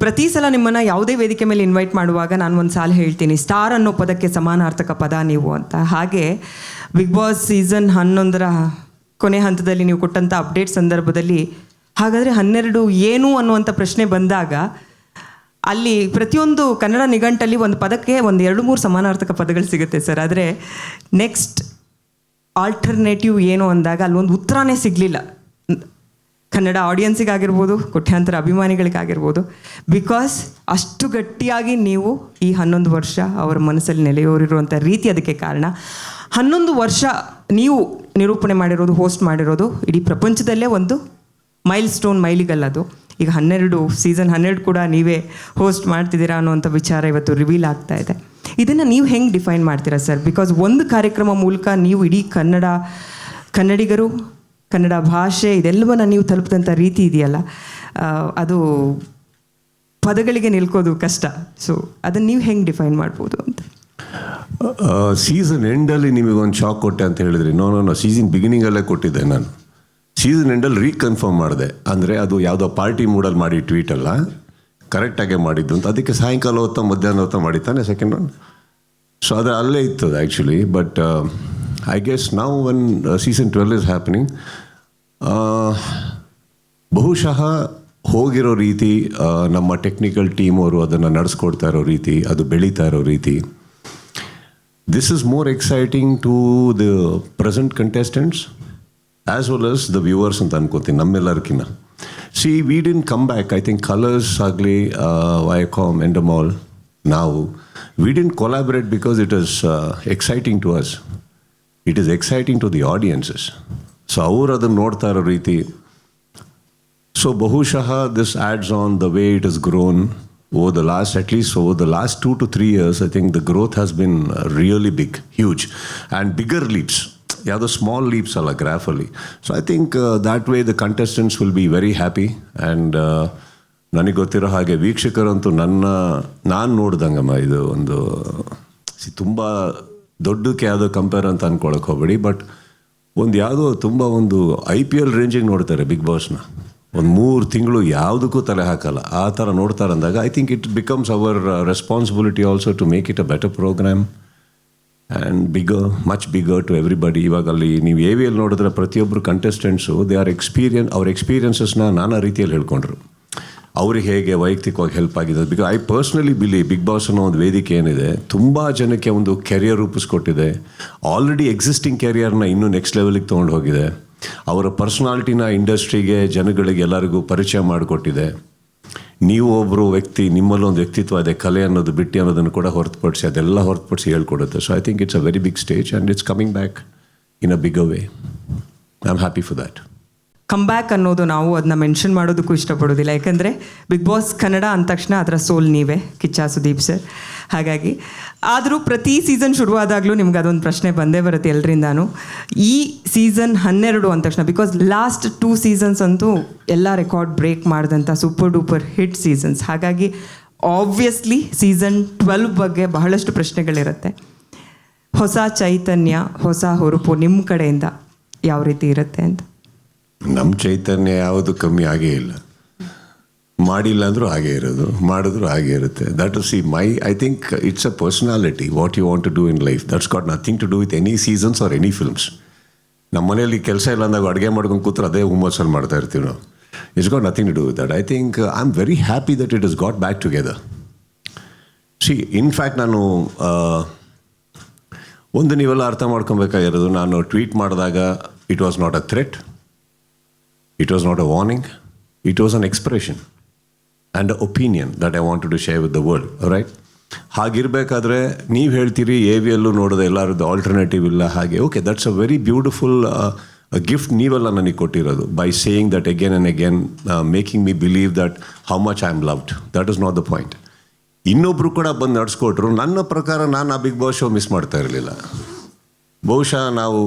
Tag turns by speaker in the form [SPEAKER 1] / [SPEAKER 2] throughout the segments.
[SPEAKER 1] ಪ್ರತಿ ಸಲ ನಿಮ್ಮನ್ನು ಯಾವುದೇ ವೇದಿಕೆ ಮೇಲೆ ಇನ್ವೈಟ್ ಮಾಡುವಾಗ ನಾನು ಒಂದು ಸಾಲ ಹೇಳ್ತೀನಿ ಸ್ಟಾರ್ ಅನ್ನೋ ಪದಕ್ಕೆ ಸಮಾನಾರ್ಥಕ ಪದ ನೀವು ಅಂತ. ಹಾಗೆ ಬಿಗ್ ಬಾಸ್ ಸೀಸನ್ ಹನ್ನೊಂದರ ಕೊನೆ ಹಂತದಲ್ಲಿ ನೀವು ಕೊಟ್ಟಂಥ ಅಪ್ಡೇಟ್ ಸಂದರ್ಭದಲ್ಲಿ ಹಾಗಾದರೆ ಹನ್ನೆರಡು ಏನು ಅನ್ನುವಂಥ ಪ್ರಶ್ನೆ ಬಂದಾಗ ಅಲ್ಲಿ ಪ್ರತಿಯೊಂದು ಕನ್ನಡ ನಿಘಂಟಲ್ಲಿ ಒಂದು ಪದಕ್ಕೆ ಒಂದು ಎರಡು ಮೂರು ಸಮಾನಾರ್ಥಕ ಪದಗಳು ಸಿಗುತ್ತೆ ಸರ್. ಆದರೆ ನೆಕ್ಸ್ಟ್ ಆಲ್ಟರ್ನೇಟಿವ್ ಏನು ಅಂದಾಗ ಅಲ್ಲೊಂದು ಉತ್ತರನೇ ಸಿಗಲಿಲ್ಲ. ಕನ್ನಡ ಆಡಿಯನ್ಸಿಗಾಗಿರ್ಬೋದು ಕೋಟ್ಯಾಂತರ ಅಭಿಮಾನಿಗಳಿಗಾಗಿರ್ಬೋದು ಬಿಕಾಸ್ ಅಷ್ಟು ಗಟ್ಟಿಯಾಗಿ ನೀವು ಈ ಹನ್ನೊಂದು ವರ್ಷ ಅವರ ಮನಸ್ಸಲ್ಲಿ ನೆಲೆಯೋರಿರುವಂಥ ರೀತಿ ಅದಕ್ಕೆ ಕಾರಣ. ಹನ್ನೊಂದು ವರ್ಷ ನೀವು ನಿರೂಪಣೆ ಮಾಡಿರೋದು ಹೋಸ್ಟ್ ಮಾಡಿರೋದು, ಇಡೀ ಪ್ರಪಂಚದಲ್ಲೇ ಒಂದು ಮೈಲ್ ಸ್ಟೋನ್ ಮೈಲಿಗಲ್ಲದು ಈಗ ಹನ್ನೆರಡು ಸೀಸನ್ ಹನ್ನೆರಡು ಕೂಡ ನೀವೇ ಹೋಸ್ಟ್ ಮಾಡ್ತಿದ್ದೀರಾ ಅನ್ನುವಂಥ ವಿಚಾರ ಇವತ್ತು ರಿವೀಲ್ ಆಗ್ತಾ ಇದೆ. ಇದನ್ನು ನೀವು ಹೆಂಗೆ ಡಿಫೈನ್ ಮಾಡ್ತೀರಾ ಸರ್? ಬಿಕಾಸ್ ಒಂದು ಕಾರ್ಯಕ್ರಮ ಮೂಲಕ ನೀವು ಇಡೀ ಕನ್ನಡ ಕನ್ನಡಿಗರು ಕನ್ನಡ ಭಾಷೆ ಇದೆಲ್ಲವನ್ನ ನೀವು ತಲುಪಿದಂಥ ರೀತಿ ಇದೆಯಲ್ಲ ಅದು ಪದಗಳಿಗೆ ನಿಲ್ಕೋದು ಕಷ್ಟ. ಸೊ ಅದನ್ನು ನೀವು ಹೆಂಗೆ ಡಿಫೈನ್ ಮಾಡ್ಬೋದು ಅಂತ?
[SPEAKER 2] ಸೀಸನ್ ಎಂಡಲ್ಲಿ ನಿಮಗೆ ಒಂದು ಶಾಕ್ ಕೊಟ್ಟೆ ಅಂತ ಹೇಳಿದ್ರಿ. ನೋ ನೋ ನೋ ಸೀಸನ್ ಬಿಗಿನಿಂಗಲ್ಲೇ ಕೊಟ್ಟಿದ್ದೆ ನಾನು. ಸೀಸನ್ ಎಂಡಲ್ಲಿ ರೀಕನ್ಫರ್ಮ್ ಮಾಡಿದೆ. ಅಂದರೆ ಅದು ಯಾವುದೋ ಪಾರ್ಟಿ ಮೂಡಲ್ಲಿ ಮಾಡಿ ಟ್ವೀಟ್ ಅಲ್ಲ ಕರೆಕ್ಟಾಗೆ ಮಾಡಿದ್ದು ಅಂತ. ಅದಕ್ಕೆ ಸಾಯಂಕಾಲ ಹೊತ್ತ ಮಧ್ಯಾಹ್ನ ಹೊತ್ತ ಮಾಡಿದ್ದಾನೆ ಸೆಕೆಂಡ್ ಒನ್ ಸೊ ಅದು ಅಲ್ಲೇ ಇತ್ತು ಆ್ಯಕ್ಚುಲಿ ಬಟ್ ಐ ಗೆಸ್ ನಾವು one season twelve is happening ಬಹುಶಃ ಹೋಗಿರೋ ರೀತಿ ಆ, ನಮ್ಮ ಟೆಕ್ನಿಕಲ್ ಟೀಮ್ ಅವರು ಅದನ್ನು ನಡೆಸ್ಕೊಡ್ತಾ ಇರೋ ರೀತಿ ಅದು ಬೆಳೀತಾ ಇರೋ ರೀತಿ this is more exciting to the present contestants as well as the viewers ಅಂತ ಅನ್ಕೋತೀನಿ ನಮ್ಮೆಲ್ಲರಿಗಿನ್ನ see we didn't come back I think Colors ಆಗಲಿ ವೈಕಾಮ್ ಎಂಡಮಾಲ್ ನಾವು we didn't collaborate because it is exciting to us it is exciting to the audiences so ಅವರು ಅದನ್ನು ನೋಡ್ತಾ ಇರೋ ರೀತಿ. So ಬಹುಶಃ this adds on the way it is grown over the last at least over the last two two three years I think the growth has been really big huge and bigger leaps ಯಾವುದೋ small leaps ಅಲ್ಲ ಗ್ರಾಫಲ್ಲಿ so I think that way the contestants will be very happy and ನನಗೆ ಗೊತ್ತಿರೋ ಹಾಗೆ ವೀಕ್ಷಕರಂತೂ ನನ್ನ, ನಾನು ನೋಡ್ದಂಗಮ್ಮ ಇದು ಒಂದು ತುಂಬ ದೊಡ್ಡಕ್ಕೆ ಯಾವುದೋ ಕಂಪೇರ್ ಅಂತ ಅನ್ಕೊಳಕ್ಕೆ ಹೋಗ್ಬೇಡಿ ಬಟ್ ಒಂದು ಯಾವುದೋ ತುಂಬ ಒಂದು ಐ ಪಿ ಎಲ್ ರೇಂಜಿಗೆ ನೋಡ್ತಾರೆ ಬಿಗ್ ಬಾಸ್ನ ಒಂದು ಮೂರು ತಿಂಗಳು ಯಾವುದಕ್ಕೂ ತಲೆ ಹಾಕಲ್ಲ. ಆ ಥರ ನೋಡ್ತಾರೆ ಅಂದಾಗ I think it becomes our responsibility also to make it a better programme and bigger much bigger to everybody ಇವಾಗ ಅಲ್ಲಿ ನೀವು ಎ ವಿಯಲ್ಲಿ ನೋಡಿದ್ರೆ ಪ್ರತಿಯೊಬ್ಬರು ಕಂಟೆಸ್ಟೆಂಟ್ಸು ದೇ ಆರ್ ಎಕ್ಸ್ಪೀರಿಯನ್ ಅವ್ರ ಎಕ್ಸ್ಪೀರಿಯನ್ಸಸ್ನ ನಾನಾ ರೀತಿಯಲ್ಲಿ ಹೇಳ್ಕೊಂಡ್ರು. ಅವ್ರಿಗೆ ಹೇಗೆ ವೈಯಕ್ತಿಕವಾಗಿ ಹೆಲ್ಪ್ ಆಗಿದೆ because I personally believe Bigg Boss ಅನ್ನೋ ಒಂದು ವೇದಿಕೆ ಏನಿದೆ, ತುಂಬ ಜನಕ್ಕೆ ಒಂದು ಕೆರಿಯರ್ ರೂಪಿಸ್ಕೊಟ್ಟಿದೆ. ಆಲ್ರೆಡಿ ಎಕ್ಸಿಸ್ಟಿಂಗ್ ಕೆರಿಯರ್ನ ಇನ್ನೂ ನೆಕ್ಸ್ಟ್ ಲೆವೆಲಿಗೆ ತೊಗೊಂಡು ಹೋಗಿದೆ. ಅವರ ಪರ್ಸ್ನಾಲಿಟಿನ ಇಂಡಸ್ಟ್ರಿಗೆ ಜನಗಳಿಗೆ ಎಲ್ಲರಿಗೂ ಪರಿಚಯ ಮಾಡಿಕೊಟ್ಟಿದೆ. ನೀವು ಒಬ್ಬರು ವ್ಯಕ್ತಿ, ನಿಮ್ಮಲ್ಲೊಂದು ವ್ಯಕ್ತಿತ್ವ ಇದೆ, ಕಲೆ ಅನ್ನೋದು, ಬಿಟ್ಟು ಅನ್ನೋದನ್ನು ಕೂಡ ಹೊರತುಪಡಿಸಿ ಅದೆಲ್ಲ ಹೊರತುಪಡಿಸಿ ಹೇಳ್ಕೊಡುತ್ತೆ. So I think it's a very big stage and it's coming back in a big a way I am happy for that
[SPEAKER 1] comeback ಅನ್ನೋದು ನಾವು ಅದನ್ನ ಮೆನ್ಷನ್ ಮಾಡೋದಕ್ಕೂ ಇಷ್ಟಪಡೋದಿಲ್ಲ. ಯಾಕಂದರೆ ಬಿಗ್ ಬಾಸ್ ಕನ್ನಡ ಅಂದ ತಕ್ಷಣ ಅದರ ಸೋಲ್ ನೀವೇ, ಕಿಚ್ಚ ಸುದೀಪ್ ಸರ್ ಹಾಗಾಗಿ, ಆದರೂ ಪ್ರತಿ ಸೀಸನ್ ಶುರುವಾದಾಗಲೂ ನಿಮ್ಗೆ ಅದೊಂದು ಪ್ರಶ್ನೆ ಬಂದೇ ಬರುತ್ತೆ ಎಲ್ಲರಿಂದಾನು ಈ ಸೀಸನ್ ಹನ್ನೆರಡು ಅಂದ ತಕ್ಷಣ ಬಿಕಾಸ್ ಲಾಸ್ಟ್ ಟೂ ಸೀಸನ್ಸ್ ಅಂತೂ ಎಲ್ಲ ರೆಕಾರ್ಡ್ ಬ್ರೇಕ್ ಮಾಡಿದಂಥ ಸೂಪರ್ ಡೂಪರ್ ಹಿಟ್ ಸೀಸನ್ಸ್ ಹಾಗಾಗಿ ಆಬ್ವಿಯಸ್ಲಿ ಸೀಸನ್ ಟ್ವೆಲ್ವ್ ಬಗ್ಗೆ ಬಹಳಷ್ಟು ಪ್ರಶ್ನೆಗಳಿರುತ್ತೆ. ಹೊಸ ಚೈತನ್ಯ, ಹೊಸ ಹುರುಪು ನಿಮ್ಮ ಕಡೆಯಿಂದ ಯಾವ ರೀತಿ ಇರುತ್ತೆ ಅಂತ.
[SPEAKER 2] ನಮ್ಮ ಚೈತನ್ಯ ಯಾವುದು ಕಮ್ಮಿ ಆಗೇ ಇಲ್ಲ. ಮಾಡಿಲ್ಲ ಅಂದರೂ ಹಾಗೆ ಇರೋದು ಮಾಡಿದ್ರು ಹಾಗೆ ಇರುತ್ತೆ. That see my I think it's a personality what you want to do in life that's got nothing to do with any seasons or any films ನಮ್ಮ ಮನೆಯಲ್ಲಿ ಕೆಲಸ ಇಲ್ಲ ಅಂದಾಗ ಅಡುಗೆ ಮಾಡ್ಕೊಂಡು ಕೂತ್ರೆ ಅದೇ ಹುಮ್ಮಸ್ಸಲ್ಲಿ ಮಾಡ್ತಾ ಇರ್ತೀವಿ ನಾವು. It's got nothing to do with that I think I am very happy that it is got back together see in fact ನಾನು ಆ, ಒಂದು ನೀವೆಲ್ಲ ಅರ್ಥ ಮಾಡ್ಕೊಬೇಕಾಗಿರೋದು ನಾನು ಟ್ವೀಟ್ ಮಾಡಿದಾಗ it was not a threat it was not a warning it was an expression and opinion that I wanted to share with the world right ಹಾಗಿರಬೇಕಾದ್ರೆ ನೀವು ಹೇಳ್ತೀರಿ ಎ ವಿಯಲ್ಲೂ ನೋಡಿದೆ ಎಲ್ಲರದ್ದು ಆಲ್ಟರ್ನೇಟಿವ್ ಇಲ್ಲ, ಹಾಗೆ. Okay that's a very beautiful gift ನೀವೆಲ್ಲ ನನಗೆ ಕೊಟ್ಟಿರೋದು by saying that again and again making me believe that how much I am loved that is not the point ಇನ್ನೊಬ್ಬರು ಕೂಡ ಬಂದು ನಡೆಸ್ಕೊಟ್ರು, ನನ್ನ ಪ್ರಕಾರ ನಾನು ಆ ಬಿಗ್ ಬಾಸ್ ಶೋ ಮಿಸ್ ಮಾಡ್ತಾ ಇರಲಿಲ್ಲ. ಬಹುಶಃ ನಾವು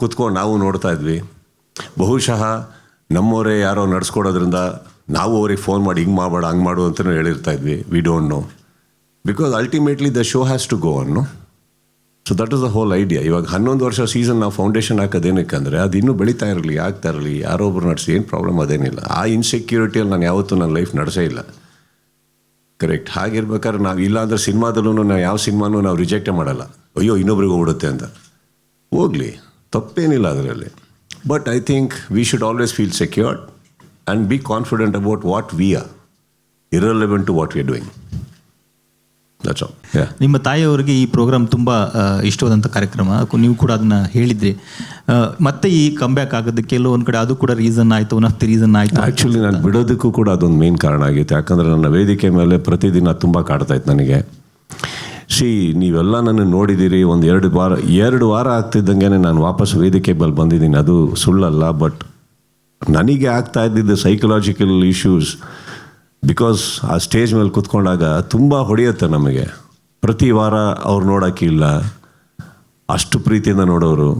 [SPEAKER 2] ಕುತ್ಕೊಂಡು ನಾವು ನೋಡ್ತಾ ಇದ್ವಿ. ಬಹುಶಃ ನಮ್ಮವರೇ ಯಾರೋ ನಡೆಸ್ಕೊಡೋದ್ರಿಂದ ನಾವು ಅವ್ರಿಗೆ ಫೋನ್ ಮಾಡಿ ಹಿಂಗೆ ಮಾಡಬೇಡ, ಹಂಗೆ ಮಾಡು ಅಂತಲೂ ಹೇಳಿರ್ತಾ ಇದ್ವಿ. We don't know because ultimately the show has to go on so that is the whole idea ಇವಾಗ ಹನ್ನೊಂದು ವರ್ಷ ಸೀಸನ್ ನಾವು ಫೌಂಡೇಶನ್ ಹಾಕೋದೇನಕ್ಕೆ ಅಂದರೆ ಅದು ಇನ್ನೂ ಬೆಳೀತಾ ಇರಲಿ, ಆಗ್ತಾ ಇರಲಿ, ಯಾರೋ ಒಬ್ರು ನಡೆಸಿ ಏನು ಪ್ರಾಬ್ಲಮ್ ಅದೇನಿಲ್ಲ. ಆ ಇನ್ಸೆಕ್ಯೂರಿಟಿಯಲ್ಲಿ ನಾನು ಯಾವತ್ತೂ ನನ್ನ ಲೈಫ್ ನಡೆಸೇ ಇಲ್ಲ. ಕರೆಕ್ಟ್ ಹಾಗಿರ್ಬೇಕಾದ್ರೆ ನಾವು ಇಲ್ಲಾಂದ್ರೆ ಸಿನಿಮಾದಲ್ಲೂ ನಾವು ಯಾವ ಸಿನಿಮಾನೂ ನಾವು ರಿಜೆಕ್ಟೇ ಮಾಡಲ್ಲ. ಅಯ್ಯೋ, ಇನ್ನೊಬ್ರಿಗೆ ಹೋಗ್ಬಿಡುತ್ತೆ ಅಂತ. ಹೋಗಲಿ. ತಪ್ಪೇನಿಲ್ಲ ಅದರಲ್ಲಿ. But I think we should always feel secured and be confident about what we are, irrelevant to what we are doing. That's all yeah
[SPEAKER 3] ನಿಮ್ಮ ತಾಯಿಯವರಿಗೆ ಈ ಪ್ರೋಗ್ರಾಮ್ ತುಂಬ ಇಷ್ಟವಾದಂಥ ಕಾರ್ಯಕ್ರಮ. ನೀವು ಕೂಡ ಅದನ್ನ ಹೇಳಿದ್ರಿ. ಮತ್ತೆ ಈ ಕಂಬ್ಯಾಕ್ ಆಗೋದಕ್ಕೆ ಎಲ್ಲೋ ಒಂದು ಕಡೆ ಅದು ಕೂಡ ರೀಸನ್ ಆಯಿತು ಒನ್ ಆಫ್ ದಿ ರೀಸನ್ ಆಯಿತು.
[SPEAKER 2] ಆ್ಯಕ್ಚುಲಿ ನಾನು ಬಿಡೋದಕ್ಕೂ ಕೂಡ ಅದೊಂದು ಮೇನ್ ಕಾರಣ ಆಗಿತ್ತು. ಯಾಕಂದರೆ ನನ್ನ ವೇದಿಕೆ ಮೇಲೆ ಪ್ರತಿದಿನ ತುಂಬ ಕಾಡ್ತಾ ಇತ್ತು ನನಗೆ. ಸಿ ನೀವೆಲ್ಲ ನನ್ನ ನೋಡಿದ್ದೀರಿ ಒಂದು ಎರಡು ವಾರ ಎರಡು ವಾರ ಆಗ್ತಿದ್ದಂಗೆ ನಾನು ವಾಪಸ್ ವೇದಿಕೆ ಮೇಲೆ ಬಂದಿದ್ದೀನಿ. ಅದು ಸುಳ್ಳಲ್ಲ, ಬಟ್ ನನಗೆ ಆಗ್ತಾ ಇದ್ದಿದ್ದ ಸೈಕಲಾಜಿಕಲ್ ಇಶ್ಯೂಸ್ ಬಿಕಾಸ್ ಆ ಸ್ಟೇಜ್ ಮೇಲೆ ಕುತ್ಕೊಂಡಾಗ ತುಂಬ ಹೊಡೆಯುತ್ತೆ ನಮಗೆ. ಪ್ರತಿ ವಾರ ಅವ್ರು ನೋಡೋಕ್ಕಿಲ್ಲ ಅಷ್ಟು ಪ್ರೀತಿಯಿಂದ ನೋಡೋರು.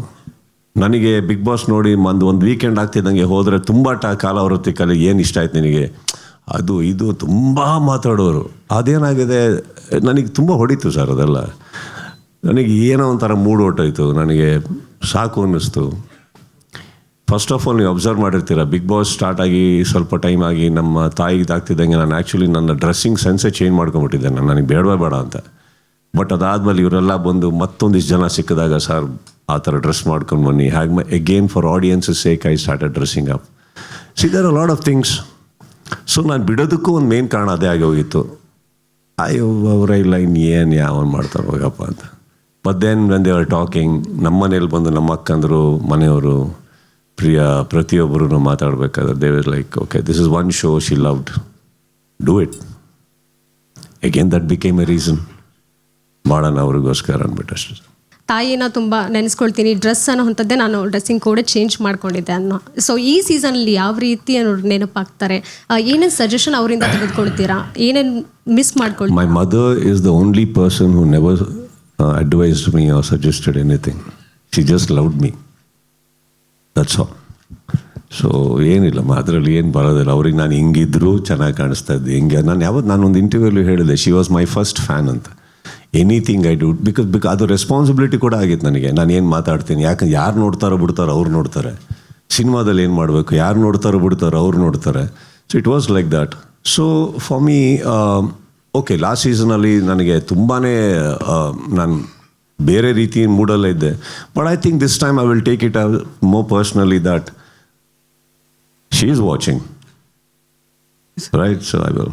[SPEAKER 2] ನನಗೆ ಬಿಗ್ ಬಾಸ್ ನೋಡಿ ಒಂದು ಒಂದು ವೀಕೆಂಡ್ ಆಗ್ತಿದ್ದಂಗೆ ಹೋದರೆ ತುಂಬ ಟ ಕಾಲ ವೃತ್ತಿಕಲ್ಲಿ ಏನು ಇಷ್ಟ ಆಯ್ತು ನಿನಗೆ? ಅದು, ಇದು ತುಂಬ ಮಾತಾಡೋರು. ಅದೇನಾಗಿದೆ, ನನಗೆ ತುಂಬ ಹೊಡಿತು ಸರ್ ಅದೆಲ್ಲ. ನನಗೆ ಏನೋ ಒಂಥರ ಮೂಡ್ ಹೊಟ್ಟೋಯ್ತು ನನಗೆ ಸಾಕು ಅನ್ನಿಸ್ತು. ಫಸ್ಟ್ ಆಫ್ ಆಲ್ ನೀವು ಅಬ್ಸರ್ವ್ ಮಾಡಿರ್ತೀರ ಬಿಗ್ ಬಾಸ್ ಸ್ಟಾರ್ಟ್ ಆಗಿ ಸ್ವಲ್ಪ ಟೈಮ್ ಆಗಿ ನಮ್ಮ ತಾಯಿಗೆ ತಾಗ್ತಿದ್ದಂಗೆ ನಾನು ಆ್ಯಕ್ಚುಲಿ ನನ್ನ ಡ್ರೆಸ್ಸಿಂಗ್ ಸೆನ್ಸೇ ಚೇಂಜ್ ಮಾಡ್ಕೊಂಬಿಟ್ಟಿದ್ದೆ ನಾನು ನನಗೆ ಬೇಡವೇ ಬೇಡ ಅಂತ. ಬಟ್ ಅದಾದಮೇಲೆ ಇವರೆಲ್ಲ ಬಂದು ಮತ್ತೊಂದಿಷ್ಟು ಜನ ಸಿಕ್ಕಿದಾಗ, ಸರ್, ಆ ಥರ ಡ್ರೆಸ್ ಮಾಡ್ಕೊಂಡು ಬನ್ನಿ. ಹ್ಯಾಗ್ again for audiences sake I started dressing up see there a lot of things so ನಾನು ಬಿಡೋದಕ್ಕೂ ಒಂದು ಮೇನ್ ಕಾರಣ ಅದೇ ಆಗಿ ಹೋಗಿತ್ತು. ಅಯ್ಯೋ, ಅವರ ಇಲ್ಲ ಇನ್ನು ಏನು ಯಾವನ್ ಮಾಡ್ತಾರೆ, ಹೋಗಪ್ಪ ಅಂತ. But then when they are talking ನಮ್ಮ ಮನೇಲಿ ಬಂದು ನಮ್ಮ ಅಕ್ಕಂದರು, ಮನೆಯವರು, ಪ್ರಿಯ ಪ್ರತಿಯೊಬ್ಬರೂ ಮಾತಾಡಬೇಕಾದ್ರೆ they was like okay this is one show she loved do it again that became a reason ಮಾಡೋಣ ಅವ್ರಿಗೋಸ್ಕರ ಅಂದ್ಬಿಟ್ಟು ಅಷ್ಟೇ.
[SPEAKER 4] ತಾಯಿನ ತುಂಬ ನೆನೆಸ್ಕೊಳ್ತೀನಿ. ಡ್ರೆಸ್ ಅನ್ನೋ ಅಂಥದ್ದೇ ನಾನು ಡ್ರೆಸ್ಸಿಂಗ್ ಕೂಡ ಚೇಂಜ್ ಮಾಡ್ಕೊಂಡಿದ್ದೆ ಅನ್ನೋ. ಸೊ ಈ ಸೀಸನಲ್ಲಿ ಯಾವ ರೀತಿ ಅವ್ರು ನೆನಪಾಗ್ತಾರೆ? ಏನೇನು ಸಜೆಷನ್ ಅವರಿಂದ ತೆಗೆದುಕೊಳ್ತೀರಾ? ಏನೇನು miss ಮಾಡ್ಕೊಳ್ತೀರಾ?
[SPEAKER 2] My mother is the only person who never advised me or suggested anything she just loved me that's all. So ಏನಿಲ್ಲ ಅದರಲ್ಲಿ ಏನು ಬರೋದಿಲ್ಲ. ಅವ್ರಿಗೆ ನಾನು ಹಿಂಗಿದ್ರು ಚೆನ್ನಾಗಿ ಕಾಣಿಸ್ತಾ ಇದ್ದೆ. ಹಿಂಗೆ, ನಾನು ಯಾವತ್ತು ನಾನು ಒಂದು ಇಂಟರ್ವ್ಯೂಲಿ ಹೇಳಿದೆ she was my first fan ಅಂತ. Anything I do it because because ಅದು ರೆಸ್ಪಾನ್ಸಿಬಿಲಿಟಿ ಕೂಡ ಆಗಿತ್ತು ನನಗೆ. ನಾನು ಏನು ಮಾತಾಡ್ತೀನಿ? ಯಾಕಂದ್ರೆ ಯಾರು ನೋಡ್ತಾರೋ ಬಿಡ್ತಾರೋ ಅವ್ರು ನೋಡ್ತಾರೆ. ಸಿನಿಮಾದಲ್ಲಿ ಏನು ಮಾಡಬೇಕು? ಯಾರು ನೋಡ್ತಾರೋ ಬಿಡ್ತಾರೋ ಅವ್ರು ನೋಡ್ತಾರೆ. So it was like that so for me okay last ಸೀಸನಲ್ಲಿ ನನಗೆ ತುಂಬಾ ನಾನು ಬೇರೆ ರೀತಿ ಮೂಡಲ್ಲೇ ಇದ್ದೆ. But I think this time I will take it more personally that she is watching right so I will